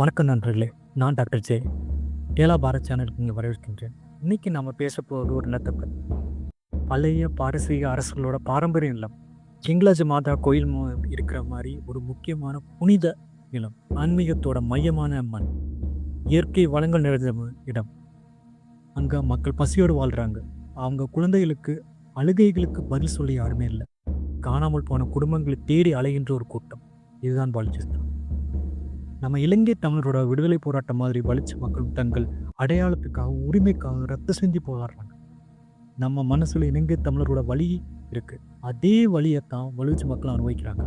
வணக்கம் நண்பர்களே நான் டாக்டர் ஜெய். ஏலா பாரத் சேனலுக்கு இங்கே வரவேற்கின்றேன். இன்னைக்கு நம்ம பேச போகிறது ஒரு நிலத்தை பற்றி பழைய பாரசீக அரசுகளோட பாரம்பரிய நிலம் கிங்லாஜ் மாதா கோயில் இருக்கிற மாதிரி ஒரு முக்கியமான புனித நிலம் ஆன்மீகத்தோட மையமான மண் இயற்கை வளங்கள் நிறைந்த இடம். அங்கே மக்கள் பசியோடு வாழ்கிறாங்க அவங்க குழந்தைகளுக்கு அழுகைகளுக்கு பதில் சொல்ல யாருமே இல்லை. காணாமல் போன குடும்பங்களை தேடி அலைகின்ற ஒரு கூட்டம். இதுதான் பலுச்சிஸ்தான் நம்ம இலங்கை தமிழரோட விடுதலை போராட்டம் மாதிரி பலிச்ச மக்கள் தங்கள் அடையாளத்துக்காக உரிமைக்காக ரத்த செஞ்சு போராடுறாங்க. நம்ம மனசில் இலங்கை தமிழரோட வழி இருக்குது அதே வழியை தான் வலுஜ் மக்கள் அனுபவிக்கிறாங்க.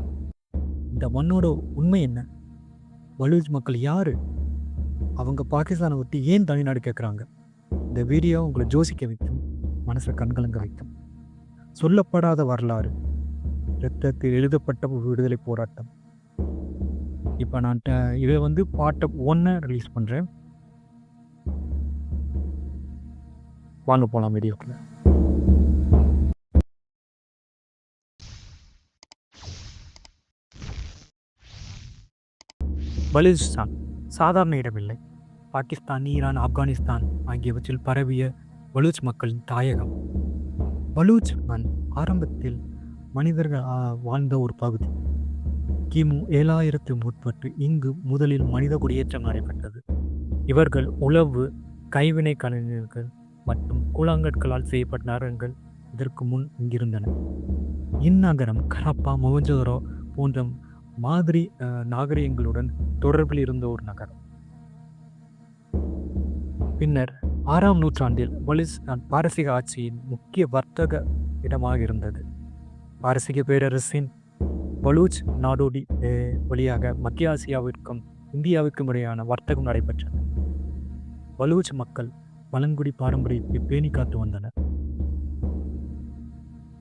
இந்த மண்ணோட உண்மை என்ன? வலுஜ் மக்கள் யார்? அவங்க பாகிஸ்தானை விட்டு ஏன் தனிநாடு கேட்குறாங்க இந்த வீடியோ உங்களை ஜோசிக்க வைக்கும் மனசில் கண்கலங்க வைக்கும். சொல்லப்படாத வரலாறு. இரத்தத்தில் எழுதப்பட்ட ஒரு விடுதலை போராட்டம். இப்போ நான் இதை வந்து பாட்டை ஒன்று ரிலீஸ் பண்ணுறேன் வாங்க போகலாம் வீடியோக்குள்ள. பலூச்சிஸ்தான் சாதாரண இடமில்லை. பாகிஸ்தான் ஈரான் ஆப்கானிஸ்தான் ஆகியவற்றில் பரவிய பலூச் மக்களின் தாயகம். பலூச் மண் ஆரம்பத்தில் மனிதர்கள் வாழ்ந்த ஒரு பகுதி. கிமு ஏழாயிரத்து முற்பட்டு இங்கு முதலில் மனித குடியேற்றம் நடைபெற்றது. இவர்கள் உழவு கைவினை கலைஞர்கள் மற்றும் கூழாங்கற்களால் செய்யப்பட்ட நகரங்கள் இதற்கு முன் இங்கிருந்தன. இந்நகரம் கரப்பா மொஹஞ்சதரோ போன்ற மாதிரி நாகரிகங்களுடன் தொடர்பில் இருந்த ஒரு நகரம். பின்னர் ஆறாம் நூற்றாண்டில் வலிஸ் பாரசீக ஆட்சியின் முக்கிய வர்த்தக இடமாக இருந்தது. பாரசீக பேரரசின் பலூச் நாடோடி வழியாக மத்திய ஆசியாவிற்கும் இந்தியாவிற்கும் இடையான வர்த்தகம் நடைபெற்றது. பலூச் மக்கள் பழங்குடி பாரம்பரியத்தை பேணி காத்து வந்தனர்.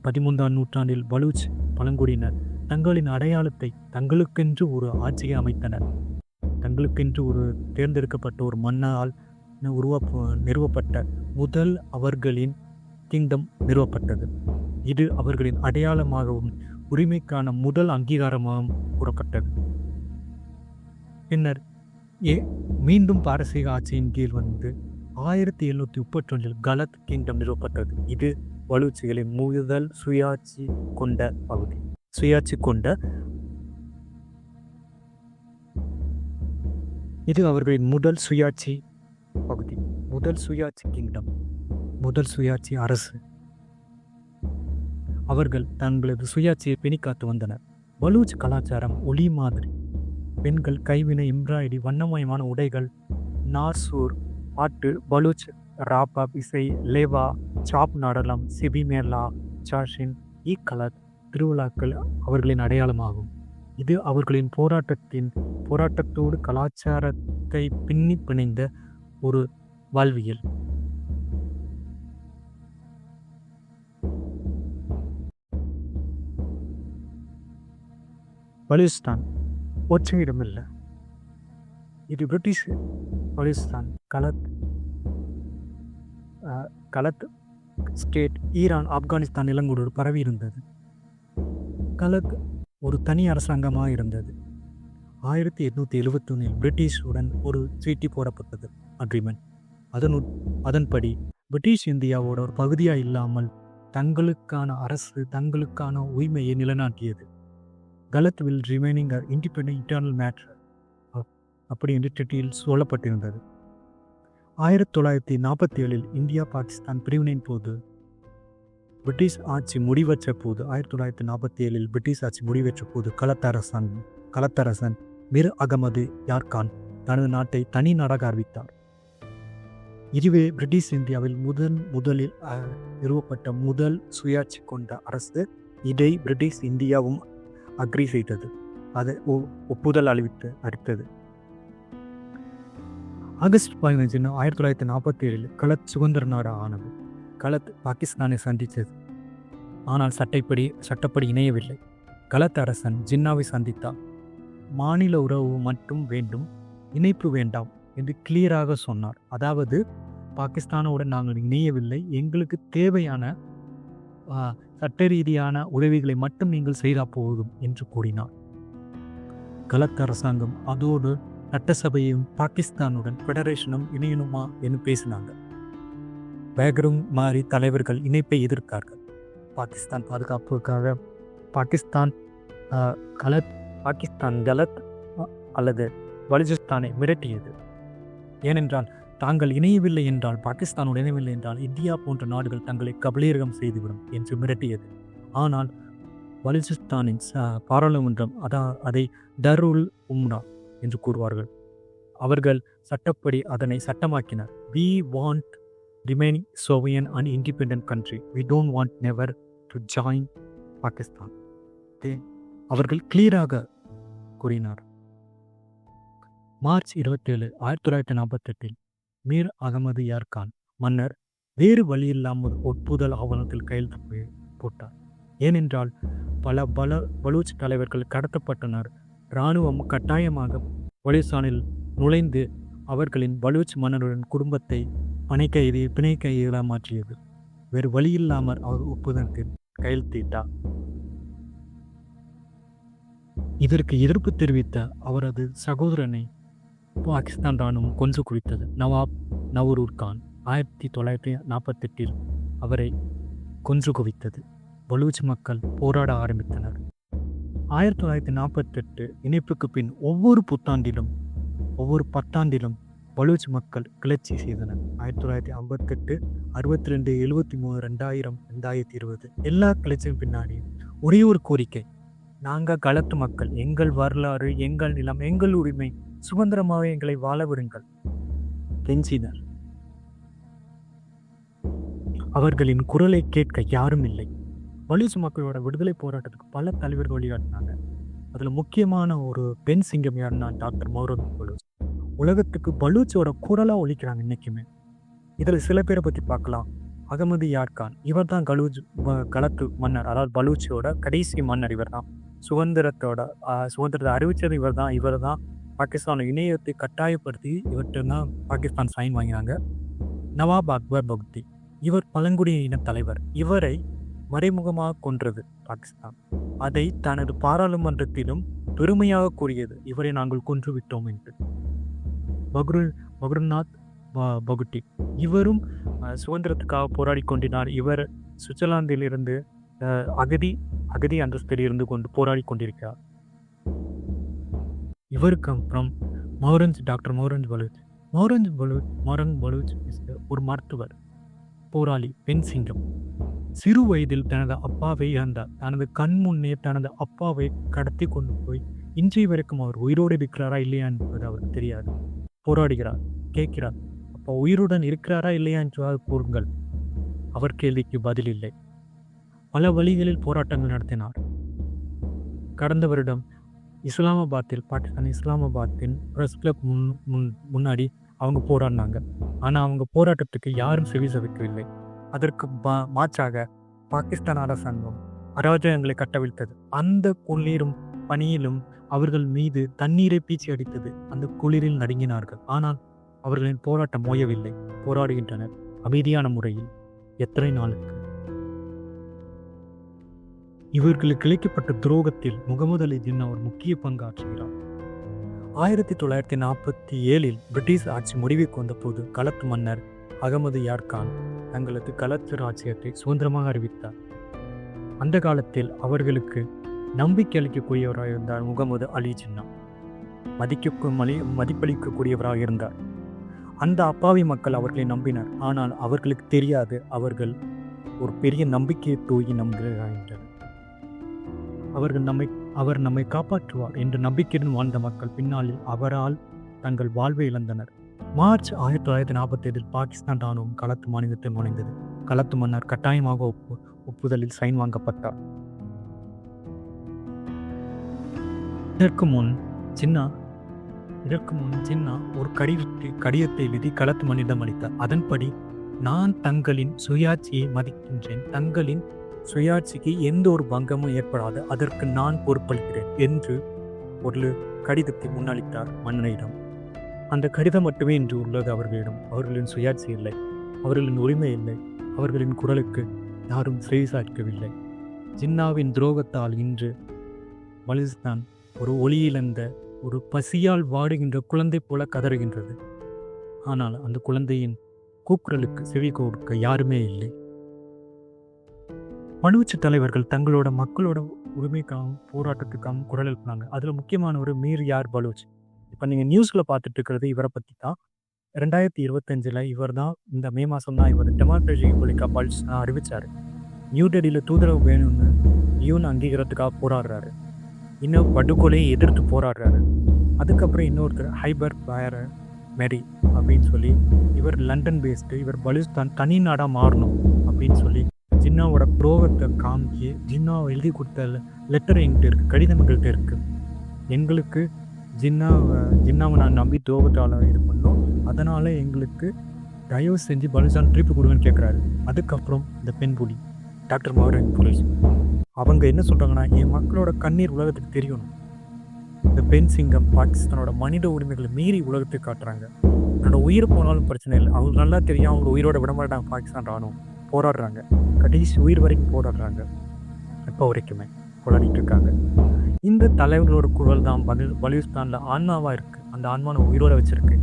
பதிமூன்றாம் நூற்றாண்டில் பலூச் பழங்குடியினர் தங்களின் அடையாளத்தை தங்களுக்கென்று ஒரு ஆட்சியை அமைத்தனர். தங்களுக்கென்று ஒரு தேர்ந்தெடுக்கப்பட்ட ஒரு மன்னால் உருவா நிறுவப்பட்ட முதல் அவர்களின் கிங்டம் நிறுவப்பட்டது. இது அவர்களின் அடையாளமாகவும் உரிமைக்கான முதல் அங்கீகாரமாகவும் கூறப்பட்டது. பின்னர் ஏ மீண்டும் பாரசீக ஆட்சியின் கீழ் வந்து ஆயிரத்தி எழுநூற்றி முப்பத்தொன்றில் கலத் கிங்டம் நிறுவப்பட்டது. இது பலூச்சிகளின் முதல் சுயாட்சி கொண்ட பகுதி. சுயாட்சி கொண்ட இது அவர்களின் முதல் சுயாட்சி பகுதி. முதல் சுயாட்சி கிங்டம். முதல் சுயாட்சி அரசு. அவர்கள் தங்களது சுயாட்சியை பிணிக்காத்து வந்தனர். பலூச் கலாச்சாரம் ஒளி மாதிரி. பெண்கள் கைவினை எம்ப்ராய்டி வண்ணமயமான உடைகள் நார்சூர் பாட்டு பலூச் ராபாப் இசை லேவா சாப் நடனம் சிபிமேலா சாஷின் ஈ கலத் திருவிழாக்கள் அவர்களின் அடையாளமாகும். இது அவர்களின் போராட்டத்தின் போராட்டத்தோடு கலாச்சாரத்தை பின்னி பிணைந்த ஒரு வாழ்வியல். பலுஸ்தான் ஒற்றை இடமில்லை இது British Baluchistan Kalat Kalat state Iran Afghanistan நிலங்களோடு பரவி இருந்தது. கலத் ஒரு தனி அரசாங்கமாக இருந்தது. ஆயிரத்தி எட்நூற்றி எழுவத்தொன்னில் பிரிட்டிஷுடன் ஒரு சீட்டி போடப்பட்டது அக்ரிமெண்ட் அதனு அதன்படி பிரிட்டிஷ் இந்தியாவோட ஒரு பகுதியாக இல்லாமல் தங்களுக்கான அரசு தங்களுக்கான உரிமையை நிலைநாட்டியது. Kalat will remaining a independent internal matter அப்படி என்று ட்ரிட்டியில் சொல்லப்பட்டிருந்தது. ஆயிரத்தி தொள்ளாயிரத்தி நாற்பத்தி ஏழில் இந்தியா பாகிஸ்தான் பிரிவினையின் போது பிரிட்டிஷ் ஆட்சி முடிவற்ற போது ஆயிரத்தி தொள்ளாயிரத்தி நாற்பத்தி ஏழில் பிரிட்டிஷ் ஆட்சி முடிவற்ற போது கலத்தரசன் கலத்தரசன் மிர் அகமது யார்கான் தனது நாட்டை தனி நாடாக அறிவித்தார். இதுவே பிரிட்டிஷ் இந்தியாவில் முதன் முதலில் நிறுவப்பட்ட முதல் சுயாட்சி கொண்ட அரசு. இதை பிரிட்டிஷ் இந்தியாவும் அக்ரி செய்தது. அதை ஒ- ஒப்புதல் அளித்து அளித்தது. ஆகஸ்ட் பதினஞ்சுன்னு ஆயிரத்தி தொள்ளாயிரத்தி நாற்பத்தி ஏழில் கலத் சுதந்திர நாடு ஆனது. கலத் பாகிஸ்தானை சந்தித்தது. ஆனால் சட்டைப்படி சட்டப்படி இணையவில்லை. கலத் அரசன் ஜின்னாவை சந்தித்தார் மாநில உறவு மட்டும் வேண்டும் இணைப்பு வேண்டாம் என்று கிளியராக சொன்னார். அதாவது பாகிஸ்தானோடு நாங்கள் இணையவில்லை. எங்களுக்கு தேவையான சட்ட ரீதியான உதவிகளை மட்டும் நீங்கள் செய்தால் போதும் என்று கூறினார். கலத் அரசாங்கம் அதோடு சட்டசபையும் பாகிஸ்தானுடன் ஃபெடரேஷனும் இணையணுமா என்று பேசினாங்க. பேகரும் மாறி தலைவர்கள் இணைப்பை எதிர்த்தார்கள். பாகிஸ்தான் பாதுகாப்புக்காக பாகிஸ்தான் கலத் பாகிஸ்தான் கலத் அல்லது பலுச்சிஸ்தானை மிரட்டியது. ஏனென்றால் தாங்கள் இணையவில்லை என்றால் பாகிஸ்தானோடு இணையவில்லை என்றால் இந்தியா போன்ற நாடுகள் தங்களை கபலீரகம் செய்துவிடும் என்று மிரட்டியது. ஆனால் பலுச்சிஸ்தானின் பாராளுமன்றம் அதா அதை தருல் உம்னா என்று கூறுவார்கள். அவர்கள் சட்டப்படி அதனை சட்டமாக்கினர். We want remaining sovereign and independent country we don't want never to join Pakistan அவர்கள் கிளியராக கூறினார். மார்ச் இருபத்தேழு ஆயிரத்தி தொள்ளாயிரத்தி நாற்பத்தெட்டில் மீர் அகமது யார்கான் மன்னர் வேறு வழியில்லாமல் ஒப்புதல் ஆவணத்தில் கையெழுத்து போட்டார். ஏனென்றால் பல பல பலூச் தலைவர்கள் கடத்தப்பட்டனர். இராணுவம் கட்டாயமாக ஒலிசானில் நுழைந்து அவர்களின் பலூச் மன்னருடன் குடும்பத்தை பனைக்கைதி கைதி பிணை கைதிகளாக மாற்றியது வேறு வழியில்லாமல் அவர் ஒப்புதலுக்கு கையெழுத்திட்டார். இதற்கு எதிர்ப்பு தெரிவித்த அவரது சகோதரனை பாகிஸ்தான் ராணுவம் கொன்று குவித்தது. நவாப் நவரூர் கான் ஆயிரத்தி தொள்ளாயிரத்தி நாற்பத்தெட்டில் அவரை கொன்று குவித்தது. பலூச் மக்கள் போராட ஆரம்பித்தனர். ஆயிரத்தி தொள்ளாயிரத்தி நாற்பத்தெட்டு இணைப்புக்கு பின் ஒவ்வொரு புத்தாண்டிலும் ஒவ்வொரு பத்தாண்டிலும் பலூச் மக்கள் கிளர்ச்சி செய்தனர். ஆயிரத்தி தொள்ளாயிரத்தி ஐம்பத்தெட்டு அறுபத்தி ரெண்டு எழுபத்தி மூணு ரெண்டாயிரம் ரெண்டாயிரத்தி இருபது எல்லா கிளர்ச்சியும் பின்னாடி ஒரே ஒரு கோரிக்கை. நாங்கள் களத்து மக்கள் எங்கள் வரலாறு எங்கள் நிலம் எங்கள் உரிமை சுதந்திரமாக எங்களை வாழ விடுங்கள் கெஞ்சினர் அவர்களின் குரலை கேட்க யாரும் இல்லை. வலிசு மக்களோட விடுதலை போராட்டத்துக்கு பல தலைவர்கள் வழிகாட்டினாங்க. அதில் முக்கியமான ஒரு பெண் சிங்கம் யாருன்னா டாக்டர் மௌரத் பலூச். உலகத்துக்கு பலூச்சோட குரலாக ஒழிக்கிறாங்க இன்னைக்குமே. இதில் சில பேரை பற்றி பார்க்கலாம். அகமது யார்கான் இவர் தான் கலூஜ் கலத்து களத்து மன்னர். அதாவது பலூச்சியோட கடைசி மன்னர் இவர் தான் சுதந்திரத்தோட சுதந்திரத்தை அறிவித்தது இவர் தான் இவர் தான் பாகிஸ்தான் இணையத்தை கட்டாயப்படுத்தி இவர்கிட்ட தான் பாகிஸ்தான் சைன் வாங்கினாங்க. நவாப் அக்பர் பக்தி. இவர் பழங்குடியின தலைவர் இவரை மறைமுகமாக கொன்றது பாகிஸ்தான். அதை தனது பாராளுமன்றத்திலும் பெருமையாக கூறியது இவரை நாங்கள் கொன்று விட்டோம் என்று. பக்ருல் பக்ருநாத் ப- பகுட்டி. இவரும் சுதந்திரத்துக்காக போராடி கொண்டினார். இவர் சுவிட்சர்லாந்திலிருந்து அகதி அகதி அந்தஸ்தில் இருந்து கொண்டு போராடி கொண்டிருக்கிறார். இவருக்கு அப்புறம் மௌரஞ்ச் டாக்டர் மௌரஞ்ச் பலூச். மௌரஞ்ச் பலூச் மௌரங் பலூச் ஒரு மருத்துவர் போராளி பெண் சிங்கம். சிறு வயதில் தனது அப்பாவை இழந்தார். தனது கண் முன்னே தனது அப்பாவை கடத்தி கொண்டு போய் இன்றைய வரைக்கும் அவர் உயிரோடு இருக்கிறாரா இல்லையா என்பது அவருக்கு தெரியாது. போராடுகிறார் கேட்கிறார் அப்போ உயிருடன் இருக்கிறாரா இல்லையா? என்று கூறுங்கள். அவர் கேள்விக்கு பதில் இல்லை. பல வழிகளில் போராட்டங்கள் நடத்தினார். கடந்த வருடம் இஸ்லாமாபாத்தில் பாகிஸ்தான் இஸ்லாமாபாத்தின் ப்ரெஸ் கிளப் முன் முன் முன்னாடி அவங்க போராடினாங்க. ஆனால் அவங்க போராட்டத்துக்கு யாரும் செவி சவிக்கவில்லை. அதற்கு மா மாற்றாக பாகிஸ்தான் அரசாங்கம் அராஜகங்களை கட்டவிழ்த்தது. அந்த குளிரும் பணியிலும் அவர்கள் மீது தண்ணீரை பீச்சி அடித்தது. அந்த குளிரில் நடுங்கினார்கள். ஆனால் அவர்களின் போராட்டம் ஓயவில்லை. போராடுகின்றனர். அமைதியான முறையில் எத்தனை நாளுக்கு? இவர்களுக்கு இழைக்கப்பட்ட துரோகத்தில் முகமது அலி ஜின்னா ஒரு முக்கிய பங்காற்றுகிறார். ஆயிரத்தி தொள்ளாயிரத்தி நாற்பத்தி ஏழில் பிரிட்டிஷ் ஆட்சி முடிவுக்கு வந்தபோது களத்து மன்னர் அகமது யார்கான் தங்களது களத்து ராஜ்யத்தை சுதந்திரமாக அறிவித்தார். அந்த காலத்தில் அவர்களுக்கு நம்பிக்கை அளிக்கக்கூடியவராக இருந்தார் முகமது அலி ஜின்னா. மதிக்கும் மலி மதிப்பளிக்கக்கூடியவராக இருந்தார். அந்த அப்பாவி மக்கள் அவர்களை நம்பினர். ஆனால் அவர்களுக்கு தெரியாது அவர்கள் ஒரு பெரிய நம்பிக்கையை தூக்கி நம்புகிறார்கள். அவர்கள் நம்மை அவர் நம்மை காப்பாற்றுவார் என்ற நம்பிக்கையுடன் வாழ்ந்த மக்கள் பின்னாளில் அவரால் தங்கள் வாழ்வை இழந்தனர். மார்ச் ஆயிரத்தி தொள்ளாயிரத்தி நாற்பத்தி ஏழில் பாகிஸ்தான் ராணுவம் களத்து மாநிலத்தில் நுழைந்தது. களத்து மன்னர் கட்டாயமாக ஒப்பு ஒப்புதலில் சைன் வாங்கப்பட்டார். இதற்கு முன் சின்னா இதற்கு முன் சின்னா ஒரு கடிதத்தை கடிதத்தை எழுதி களத்து மன்னிடம் அளித்தார். அதன்படி நான் தங்களின் சுயாட்சியை மதிக்கின்றேன். தங்களின் சுயாட்சிக்கு எந்த ஒரு பங்கமும் ஏற்படாது. அதற்கு நான் பொறுப்பளிக்கிறேன் என்று ஒரு கடிதத்தை முன்னளித்தார் மன்னனிடம். அந்த கடிதம் மட்டுமே இன்று உள்ளது அவர்களிடம். அவர்களின் சுயாட்சி இல்லை. அவர்களின் உரிமை இல்லை. அவர்களின் குரலுக்கு யாரும் செவிசாய்க்கவில்லை ஜின்னாவின் துரோகத்தால் இன்று பலுசிஸ்தான் ஒரு ஒளியிழந்த ஒரு பசியால் வாடுகின்ற குழந்தை போல கதறுகின்றது. ஆனால் அந்த குழந்தையின் கூக்குரலுக்கு செவி கொடுக்க யாருமே இல்லை. மனுவச்சு தலைவர்கள் தங்களோட மக்களோட உரிமைக்காகவும் போராட்டத்துக்காகவும் குரல் எழுப்பினாங்க. அதில் முக்கியமான ஒரு மீர் யார்? பலூச். இப்போ நீங்கள் நியூஸில் பார்த்துட்டு இருக்கிறது இவரை பற்றி தான் ரெண்டாயிரத்தி இருபத்தஞ்சில் இவர் தான் இந்த மே மாதம் தான் இவர் டெமோக்ரஸி ரிபப்ளிகா பல்ஸ் அறிவித்தார் நியூ டெல்லியில் தூதரவு வேணும்னு யூன் அங்கீகாரத்துக்காக போராடுறாரு. இன்னும் படுகொலையை எதிர்த்து போராடுறாரு. அதுக்கப்புறம் இன்னொருத்தர் ஹைபர் பயர மேரி அப்படின்னு சொல்லி இவர் லண்டன் பேஸ்டு இவர் பலுஸ்தான் தனி நாடாக மாறணும் அப்படின்னு சொல்லி ஜின்னாவோட புரோகத்தை காமிச்சு ஜின்னா எழுதி கொடுத்த லெட்டர் என்கிட்ட இருக்குது கடிதம் எங்கள்கிட்ட இருக்குது எங்களுக்கு ஜின்னாவை ஜின்னாவை நான் நம்பி துரோகத்தால் இது பண்ணோம். அதனால் எங்களுக்கு தயவு செஞ்சு பலுசான் திருப்பி கொடுங்கன்னு கேட்குறாரு அதுக்கப்புறம் இந்த பெண் புலி டாக்டர் மாவரன் போலீஸ். அவங்க என்ன சொல்கிறாங்கன்னா என் மக்களோட கண்ணீர் உலகத்துக்கு தெரியணும். இந்த பெண் சிங்கம் பாகிஸ்தானோட மனித உரிமைகளை மீறி உலகத்துக்கு காட்டுறாங்க. என்னோட உயிர் போனாலும் பிரச்சனை இல்லை. அவங்களுக்கு நல்லா தெரியும் அவங்க உயிரோட விட மாட்டாங்க பாகிஸ்தான் ராணுவம். போராடுறாங்க. கடைசி உயிர் வரைக்கும் போராடுறாங்க. இப்போ வரைக்குமே போராடிட்டு இருக்காங்க இந்த தலைவர்களோட குரல் தான் பலு பலுஸ்தானில் ஆன்மாவாக இருக்குது அந்த ஆன்மாவை உயிரோடு வச்சுருக்கு.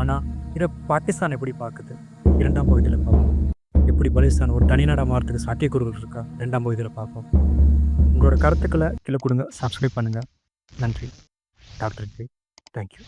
ஆனால் இதை பாகிஸ்தான் எப்படி பார்க்குது இரண்டாம் பகுதியில் பார்ப்போம் எப்படி பலுஸ்தான் ஒரு தனிநாடாக மாறதுக்கு சாத்தியக்கூறுகள் இருக்கா? ரெண்டாம் பகுதியில் பார்ப்போம் உங்களோட கருத்துக்களை கீழே கொடுங்க. சப்ஸ்கிரைப் பண்ணுங்கள் நன்றி. Doctor G thank you